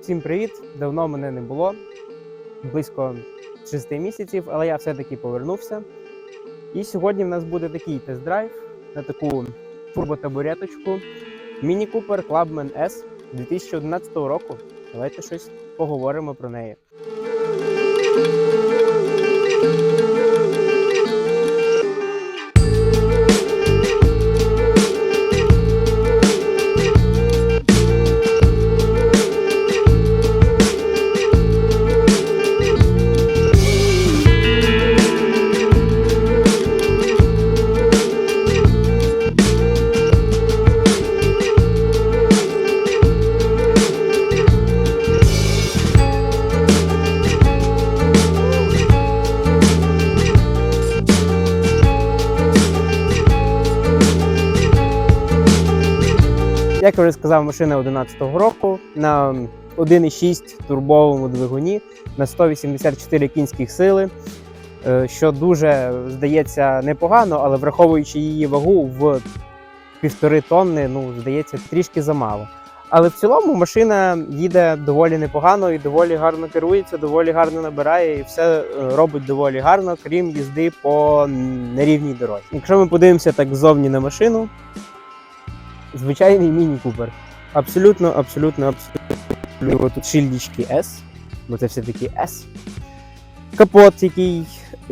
Всім привіт! Давно мене не було, близько 6 місяців, але я все-таки повернувся. І сьогодні в нас буде такий тест-драйв на таку турботабуреточку Міні Cooper Clubman S 2011 року. Давайте щось поговоримо про неї. Я сказав, машина 11-го року на 1,6 турбовому двигуні на 184 кінських сили, е, що дуже здається непогано, але враховуючи її вагу в півтори тонни, ну здається трішки замало. Але в цілому машина їде доволі непогано і доволі гарно керується, доволі гарно набирає і все е, робить доволі гарно, крім їзди по нерівній дорозі. Якщо ми подивимося так ззовні на машину, звичайний міні-купер. Абсолютно, абсолютно, абсолютно. Тут шильдички S, бо це все-таки S. Капот, який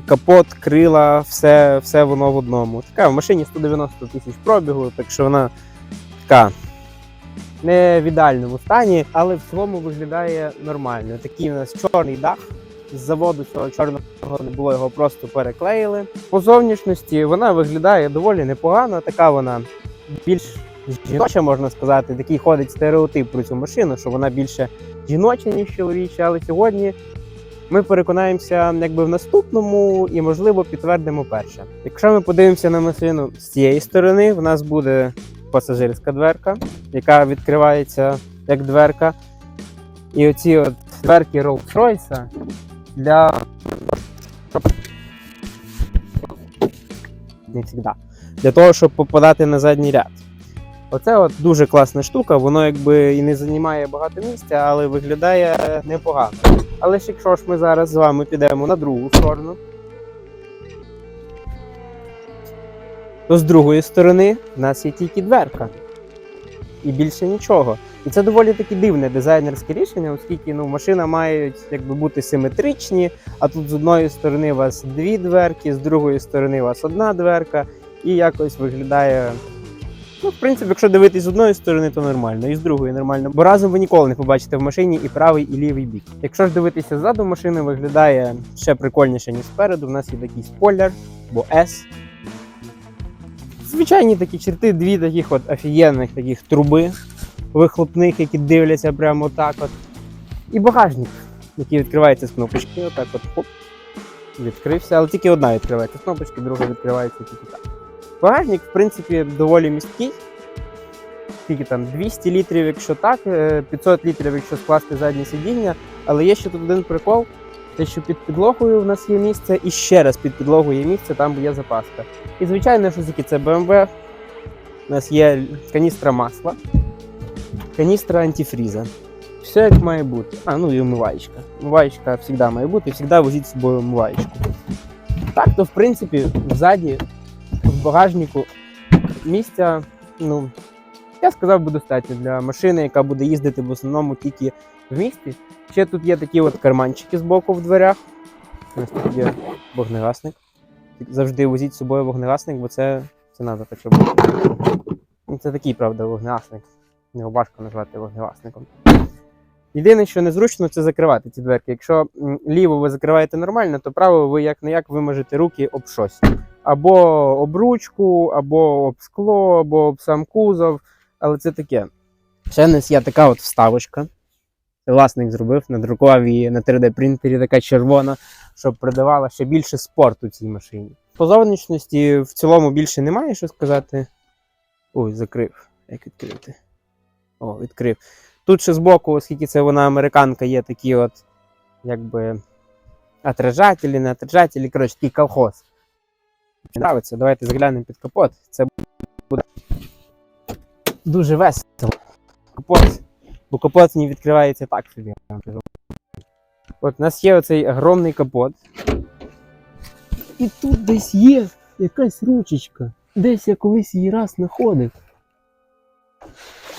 капот, крила, все, все воно в одному. Така в машині 190 тисяч пробігу, так що вона така не в ідеальному стані, але в цілому виглядає нормально. Такий у нас чорний дах. З заводу цього чорного не було, його просто переклеїли. По зовнішності вона виглядає доволі непогано. Така вона більш жіноча, можна сказати. Такий ходить стереотип про цю машину, що вона більше жіноча, ніж чоловіча. Але сьогодні ми переконаємося якби в наступному і, можливо, підтвердимо перше. Якщо ми подивимося на машину з цієї сторони, в нас буде пасажирська дверка, яка відкривається як дверка. І оці от дверки Rolls-Royce для не завжди. Для того, щоб попадати на задній ряд. Оце от дуже класна штука, воно якби і не займає багато місця, але виглядає непогано. Але ж якщо ж ми зараз з вами підемо на другу сторону, то з другої сторони в нас є тільки дверка. І більше нічого. І це доволі таки дивне дизайнерське рішення, оскільки ну, машина мають якби бути симетричні, а тут з одної сторони у вас дві дверки, з другої сторони у вас одна дверка, і якось виглядає. Ну, в принципі, якщо дивитись з одної сторони, то нормально, і з другої нормально. Бо разом ви ніколи не побачите в машині і правий, і лівий бік. Якщо ж дивитися ззаду, машина виглядає ще прикольніше, ніж спереду. У нас є такий спойлер, бо S. Звичайні такі черти, дві таких от офігенних таких труби вихлопних, які дивляться прямо так от. І багажник, який відкривається з кнопочки. Отак от хоп. Відкрився, але тільки одна відкривається з кнопочки, друга відкривається тільки так. Багажник, в принципі, доволі місткий. Скільки там 200 літрів, якщо так, е, 500 літрів, якщо скласти заднє сидіння. Але є ще тут один прикол. Те, що під підлогою в нас є місце, і ще раз під підлогою є місце, там є запаска. І звичайно, що таке це BMW. У нас є каністра масла, каністра антифріза. Все як має бути. А, ну і умиваєчка. Умиваєчка завжди має бути, завжди возіть з собою умиваєчку. Так, то в принципі, ззаді, в багажнику місця, ну, я сказав би достатньо для машини, яка буде їздити в основному тільки в місті. Ще тут є такі от карманчики з боку в дверях. Ось тут є вогнегасник. Завжди возіть з собою вогнегасник, бо це, це треба так робити. Ну, Це такий, правда, вогнегасник. Його важко назвати вогнегасником. Єдине, що незручно, це закривати ці дверки. Якщо ліву ви закриваєте нормально, то право ви як не як вимажете руки об щось. Або об ручку, або об скло, або об сам кузов. Але це таке. Ще в нас є така от вставочка. Власник зробив, надрукував її на 3D-принтері, така червона, щоб придавала ще більше спорту цій машині. По зовнішності в цілому більше немає що сказати. Ой, закрив. Як відкрити? О, відкрив. Тут ще збоку, оскільки це вона американка, є такі от, якби, отражателі, не отражателі, коротше, такий колхоз. Нравиться, давайте заглянемо під капот. Це буде дуже весело. Капот Бо капот не відкривається так собі. От у нас є оцей огромний капот. І тут десь є якась ручечка. Десь я колись її раз знаходив.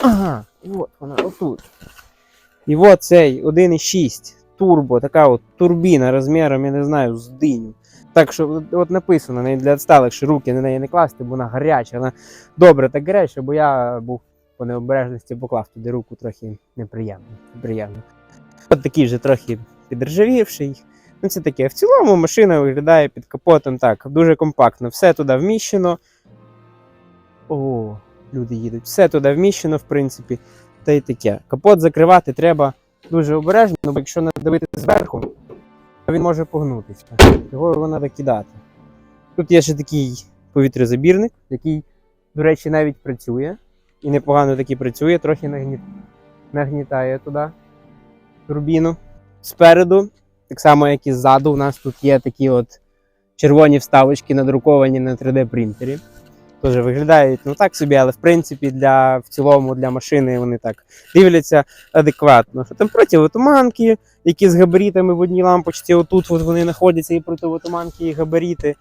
Ага, от вона отут. І от цей 1,6 турбо, така от турбіна розміром, я не знаю, з диню. Так що от, написано навіть для відсталих, що руки на неї не класти, бо вона гаряча, вона добре так гаряча, бо я був по необережності поклав туди руку трохи неприємно. неприємно. От такий вже трохи підржавівший. Ну, це таке. В цілому машина виглядає під капотом так, дуже компактно. Все туди вміщено. О, люди їдуть. Все туди вміщено, в принципі. Та й таке. Капот закривати треба дуже обережно, бо якщо надавити зверху, він може погнутися. Його треба кидати. Тут є ще такий повітрозабірник, який, до речі, навіть працює. І непогано таки працює, трохи нагні... нагнітає туди турбіну. Спереду, так само, як і ззаду, у нас тут є такі от червоні вставочки, надруковані на 3D принтері. Теж виглядають ну так собі, але в принципі для в цілому для машини вони так дивляться адекватно. Що там противотуманки, які з габаритами в одній лампочці, отут от вони знаходяться і противотуманки, і габарити.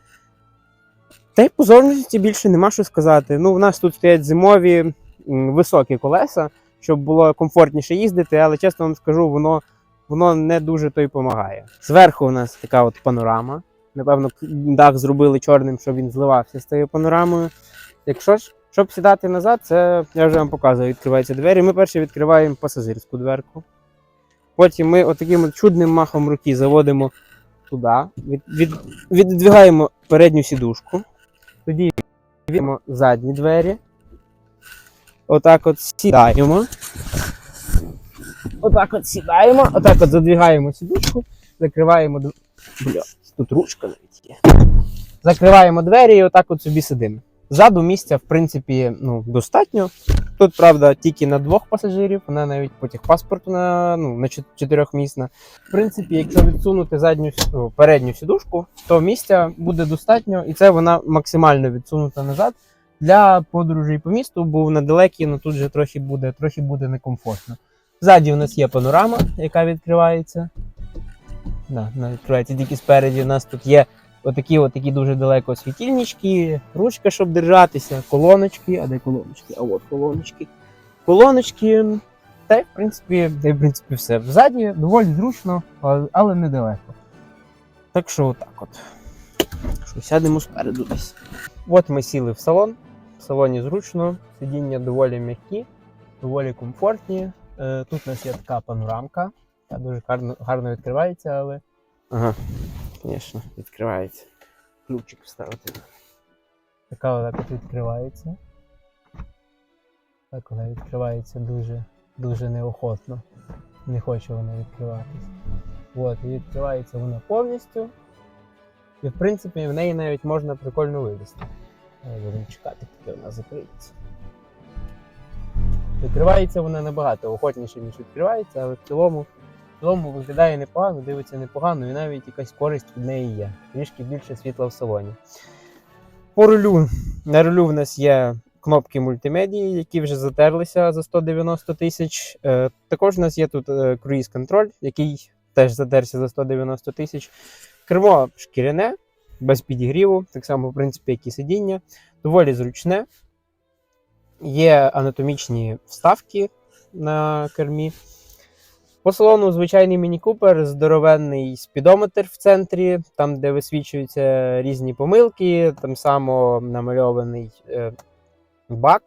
Та й по зовнішності більше нема що сказати. Ну, у нас тут стоять зимові високі колеса, щоб було комфортніше їздити, але чесно вам скажу, воно, воно не дуже то й допомагає. Зверху у нас така от панорама. Напевно, дах зробили чорним, щоб він зливався з цією панорамою. Якщо ж, щоб сідати назад, це я вже вам показую, відкриваються двері. Ми перше відкриваємо пасажирську дверку. Потім ми отаким от чудним махом руки заводимо туди, від, від, віддвигаємо передню сідушку. Тоді відкриваємо задні двері. Отак от сідаємо. Отак от сідаємо, отак от задвигаємо сідушку, закриваємо Бля, тут ручка навіть є. Закриваємо двері і отак от собі сидимо. Ззаду місця, в принципі, ну, достатньо. Тут, правда, тільки на двох пасажирів, вона навіть по техпаспорту на, ну, на чотирьохмісна. В принципі, якщо відсунути задню с- передню сідушку, то місця буде достатньо, і це вона максимально відсунута назад для подорожей по місту, бо вона далекі, ну тут же трохи буде, трохи буде некомфортно. Ззаді у нас є панорама, яка відкривається. Да, відкривається тільки спереді. У нас тут є отакі, отакі дуже далеко світильнички, ручка, щоб держатися, колоночки. А де колоночки? А от колоночки. Колоночки. Та й в принципі, та й, в принципі все. Взаді доволі зручно, але, але недалеко. Так що отак от. Що, сядемо спереду десь. От ми сіли в салон. В салоні зручно, сидіння доволі м'які, доволі комфортні. Е, тут у нас є така панорамка. Та дуже гарно, гарно відкривається, але. Ага, звісно, відкривається. Ключик вставити. Така отак от відкривається. Так вона відкривається дуже, дуже неохотно. Не хоче вона відкриватись. От, і відкривається вона повністю. І в принципі в неї навіть можна прикольно вилізти. Але Будемо чекати, поки вона закриється. Відкривається вона набагато охотніше, ніж відкривається, але в цілому, цілому виглядає непогано, дивиться непогано, і навіть якась користь від неї є. Трішки більше світла в салоні. По рулю. На рулю в нас є кнопки мультимедії, які вже затерлися за 190 тисяч. Е, також у нас є тут е, круїз контроль, який теж затерся за 190 тисяч. Кермо шкіряне, без підігріву, так само, в принципі, як і сидіння. Доволі зручне. Є анатомічні вставки на кермі. По салону звичайний Міні Купер, здоровенний спідометр в центрі, там, де висвічуються різні помилки, там само намальований е, бак.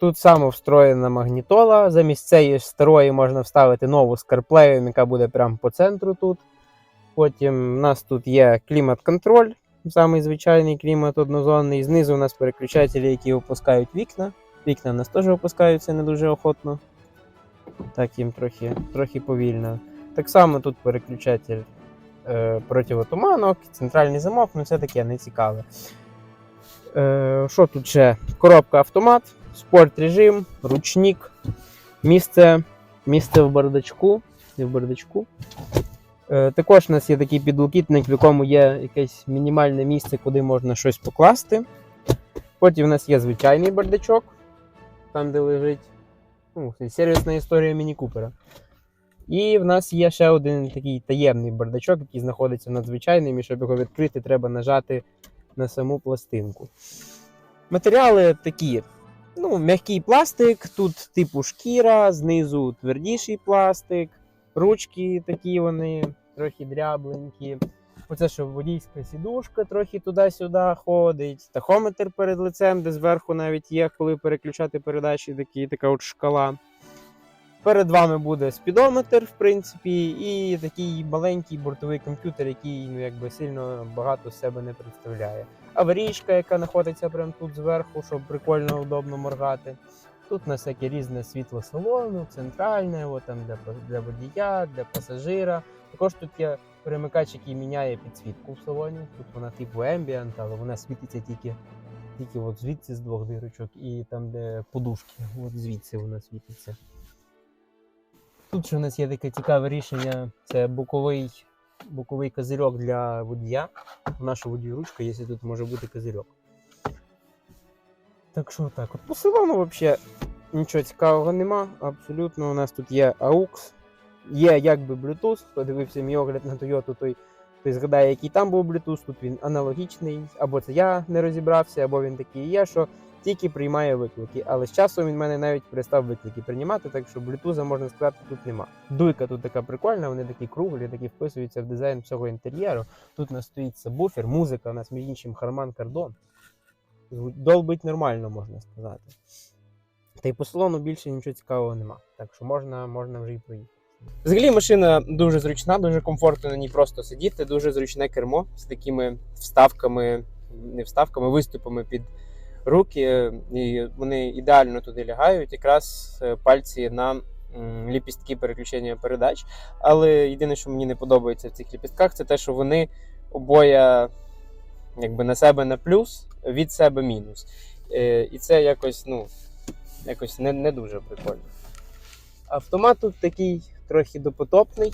Тут само встроєна магнітола. Замість цієї старої можна вставити нову з CarPlay, яка буде прямо по центру тут. Потім у нас тут є клімат-контроль, самий звичайний клімат однозонний. Знизу у нас переключателі, які опускають вікна. Вікна у нас теж опускаються не дуже охотно. Так їм трохи, трохи повільно. Так само тут переключатель е, противотуманок, центральний замок, ну це таке не цікаве. Е, що тут ще? Коробка автомат, спорт режим, ручник, місце, місце в бардачку. В бардачку. Е, також у нас є такий підлокітник, в якому є якесь мінімальне місце, куди можна щось покласти. Потім у нас є звичайний бардачок, там де лежить Ну, сервісна історія Міні Купера. І в нас є ще один такий таємний бардачок, який знаходиться надзвичайним, і щоб його відкрити, треба нажати на саму пластинку. Матеріали такі. Ну, м'який пластик, тут типу шкіра, знизу твердіший пластик, ручки такі вони трохи дрябленькі. Оце що водійська сідушка трохи туди-сюди ходить. Тахометр перед лицем, де зверху навіть є, коли переключати передачі, такі, така от шкала. Перед вами буде спідометр, в принципі, і такий маленький бортовий комп'ютер, який ну, якби сильно багато себе не представляє. Аварійка, яка знаходиться прямо тут зверху, щоб прикольно удобно моргати. Тут у нас всяке різне світло салону, центральне, от там для, для водія, для пасажира. Також тут є перемикач, який міняє підсвітку в салоні. Тут вона типу Ambient, але вона світиться тільки, тільки от звідси з двох дирочок, і там, де подушки, от звідси вона світиться. Тут ще у нас є таке цікаве рішення: це боковий, боковий козирьок для водія. У нашу водію ручка, якщо тут може бути козирьок. Так що так, от по салону взагалі нічого цікавого нема. Абсолютно, у нас тут є AUX, є якби Bluetooth. Хто дивився мій огляд на Toyota, той, той згадає, який там був Bluetooth. Тут він аналогічний, або це я не розібрався, або він такий є, що тільки приймає виклики. Але з часом він мене навіть перестав виклики приймати, так що Bluetooth, можна сказати, тут нема. Дуйка тут така прикольна, вони такі круглі, такі вписуються в дизайн всього інтер'єру. Тут у нас стоїть сабвуфер, музика, у нас між іншим Харман Кардон. Долбить нормально, можна сказати. Та й по салону більше нічого цікавого нема. Так що можна, можна вже й проїхати. Взагалі машина дуже зручна, дуже комфортно на ній просто сидіти, дуже зручне кермо з такими вставками, не вставками, виступами під руки. І вони ідеально туди лягають, якраз е, пальці на ліпістки переключення передач. Але єдине, що мені не подобається в цих ліпістках, це те, що вони обоє якби на себе на плюс, від себе мінус. Е, і це якось, ну, якось не, не дуже прикольно. Автомат тут такий трохи допотопний.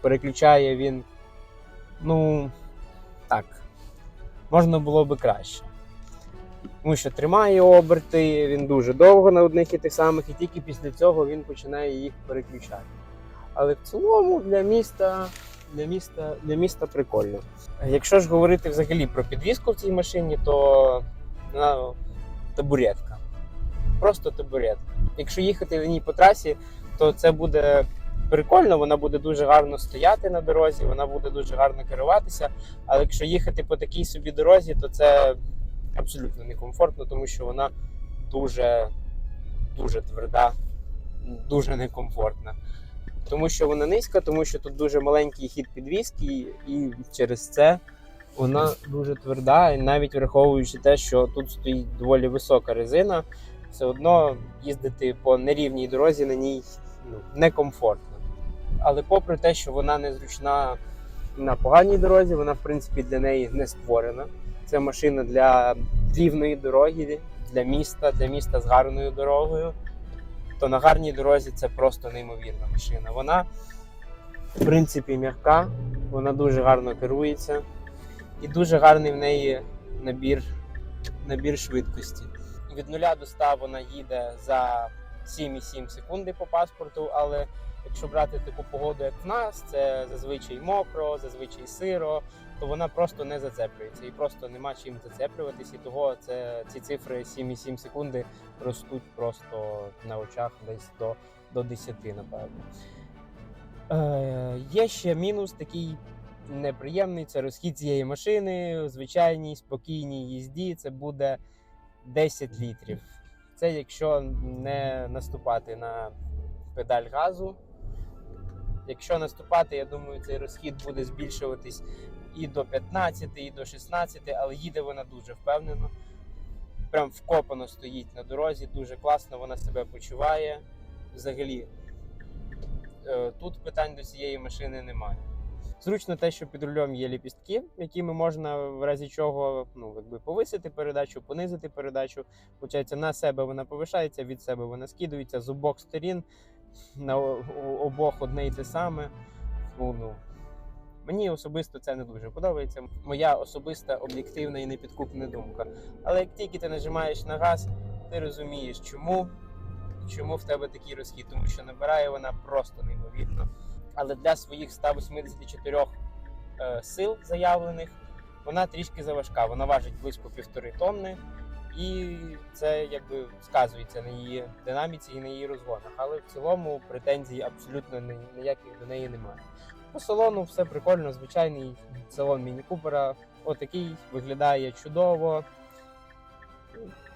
Переключає він. Ну, так, можна було би краще. Тому що тримає оберти, він дуже довго на одних і тих самих, і тільки після цього він починає їх переключати. Але в цілому для міста, для міста, для міста прикольно. Якщо ж говорити взагалі про підвізку в цій машині, то вона табуретка. Просто табуретка. Якщо їхати в ній по трасі, то це буде прикольно, вона буде дуже гарно стояти на дорозі, вона буде дуже гарно керуватися. Але якщо їхати по такій собі дорозі, то це абсолютно некомфортно, тому що вона дуже, дуже тверда, дуже некомфортна. Тому що вона низька, тому що тут дуже маленький хід підвіски, і через це вона дуже тверда, і навіть враховуючи те, що тут стоїть доволі висока резина, все одно їздити по нерівній дорозі на ній ну, некомфортно. Але попри те, що вона незручна на поганій дорозі, вона в принципі для неї не створена. Це машина для рівної дороги, для міста, для міста з гарною дорогою. То на гарній дорозі це просто неймовірна машина. Вона, в принципі, м'яка, вона дуже гарно керується, і дуже гарний в неї набір, набір швидкості. Від 0 до 100 вона їде за 7,7 секунди по паспорту, але якщо брати таку погоду, як в нас, це зазвичай мокро, зазвичай сиро, то вона просто не зацеплюється і просто нема чим зацеплюватись. І того це ці цифри 7,7 секунди ростуть просто на очах десь до, до 10, напевно. Е, є ще мінус такий неприємний: це розхід цієї машини, звичайній спокійній їзді. Це буде 10 літрів. Це якщо не наступати на педаль газу. Якщо наступати, я думаю, цей розхід буде збільшуватись і до 15, і до 16, але їде вона дуже впевнено. Прям вкопано стоїть на дорозі, дуже класно вона себе почуває. Взагалі, е, тут питань до цієї машини немає. Зручно те, що під рулем є ліпістки, якими можна в разі чого ну, якби повисити передачу, понизити передачу. Получається, на себе вона повишається, від себе вона скидується з обох сторін, на обох одне й те саме. Ну, ну, Мені особисто це не дуже подобається. Моя особиста об'єктивна і непідкупна думка. Але як тільки ти нажимаєш на газ, ти розумієш, чому. чому в тебе такий розхід, тому що набирає вона просто неймовірно. Але для своїх 184 е, сил заявлених вона трішки заважка. Вона важить близько півтори тонни, і це якби сказується на її динаміці і на її розгонах. Але в цілому претензій абсолютно ніяких до неї немає. По салону все прикольно, звичайний салон Міні Купера. Отакий виглядає чудово.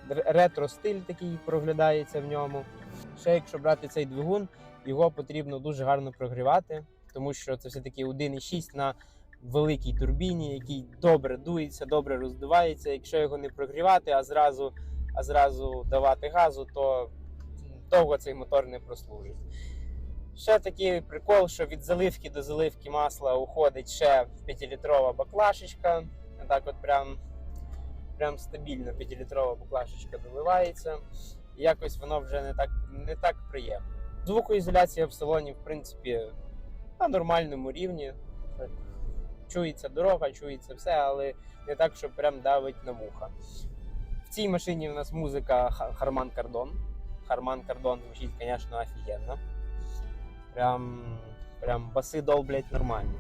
Ретро стиль такий проглядається в ньому. Ще якщо брати цей двигун, його потрібно дуже гарно прогрівати, тому що це все-таки 1,6 на великій турбіні, який добре дується, добре роздувається. Якщо його не прогрівати, а зразу, а зразу давати газу, то довго цей мотор не прослужить. Ще такий прикол, що від заливки до заливки масла уходить ще 5-літрова баклашечка. Так от прям, прям стабільно 5-літрова баклашечка доливається. І якось воно вже не так, не так приємно. Звукоізоляція в салоні, в принципі, на нормальному рівні. Чується дорога, чується все, але не так, що прям давить на вуха. В цій машині у нас музика Харман Кардон. Харман Кардон звучить, звісно, офігенно. Прям, прям баси долблять нормально.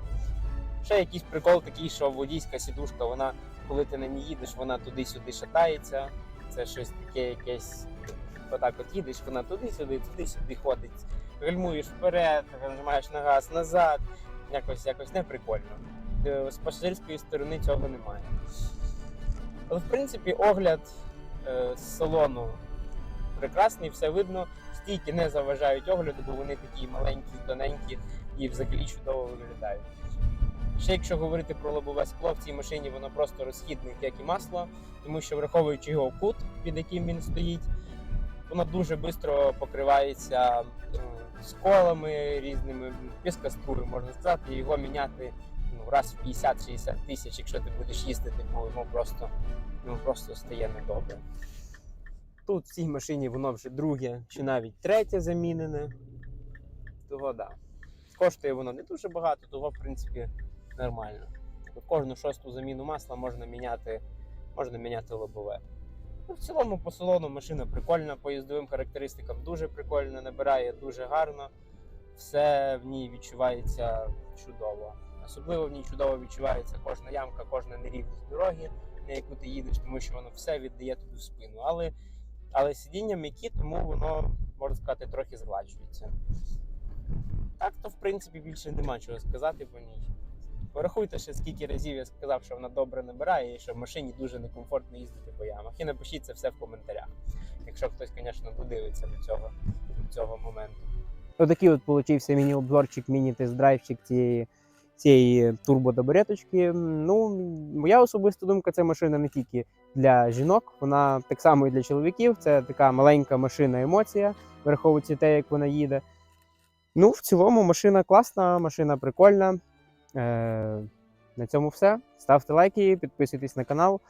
Ще якийсь прикол такий, що водійська сідушка, вона, коли ти на ній їдеш, вона туди-сюди шатається. Це щось таке якесь. Отак от їдеш, вона туди-сюди, туди-сюди ходить. Гальмуєш вперед, нажимаєш на газ назад. Якось, якось не. Е, З пасажирської сторони цього немає. Але в принципі огляд е, салону прекрасний, все видно. Стійки не заважають огляду, бо вони такі маленькі, тоненькі і взагалі чудово виглядають. Ще якщо говорити про лобове скло, в цій машині воно просто розхідник, як і масло, тому що враховуючи його кут, під яким він стоїть, воно дуже швидко покривається е, сколами різними, піскострури, можна сказати, і його міняти ну, раз в 50-60 тисяч, якщо ти будеш їздити, бо йому просто, йому просто стає недобре. Тут в цій машині воно вже друге чи навіть третє замінене. Того да. Коштує воно не дуже багато, того, в принципі, нормально. Тобто Кожну шосту заміну масла можна міняти, можна міняти лобове. Ну, в цілому по салону машина прикольна, по їздовим характеристикам дуже прикольна, набирає дуже гарно. Все в ній відчувається чудово. Особливо в ній чудово відчувається кожна ямка, кожна нерівність дороги, на яку ти їдеш, тому що воно все віддає тобі в спину. Але, але сидіння м'які, тому воно, можна сказати, трохи згладжується. Так то, в принципі, більше нема чого сказати по ній. Порахуйте ще скільки разів я сказав, що вона добре набирає і що в машині дуже некомфортно їздити по ямах. І напишіть це все в коментарях, якщо хтось, звісно, додивиться до цього, до цього моменту. Отакий от получився міні-обзорчик, міні-тест-драйвчик цієї, цієї турбодобреточки. Ну, моя особиста думка, це машина не тільки для жінок, вона так само і для чоловіків. Це така маленька машина емоція, враховуючи те, як вона їде. Ну, в цілому, машина класна, машина прикольна. Е, на цьому все. Ставте лайки, підписуйтесь на канал.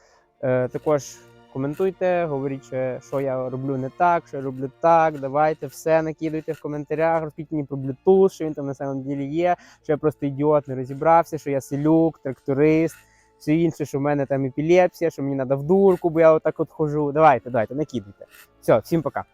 Е, також коментуйте, говоріть, що я роблю не так, що я роблю так. Давайте все накидуйте в коментарях, розкажіть мені про Bluetooth, що він там на самом ділі є, що я просто ідіот, не розібрався, що я селюк, тракторист, все інше, що в мене там епілепсія, що мені треба в дурку, бо я отак от хожу. Давайте, давайте, накидуйте. Все, всім пока.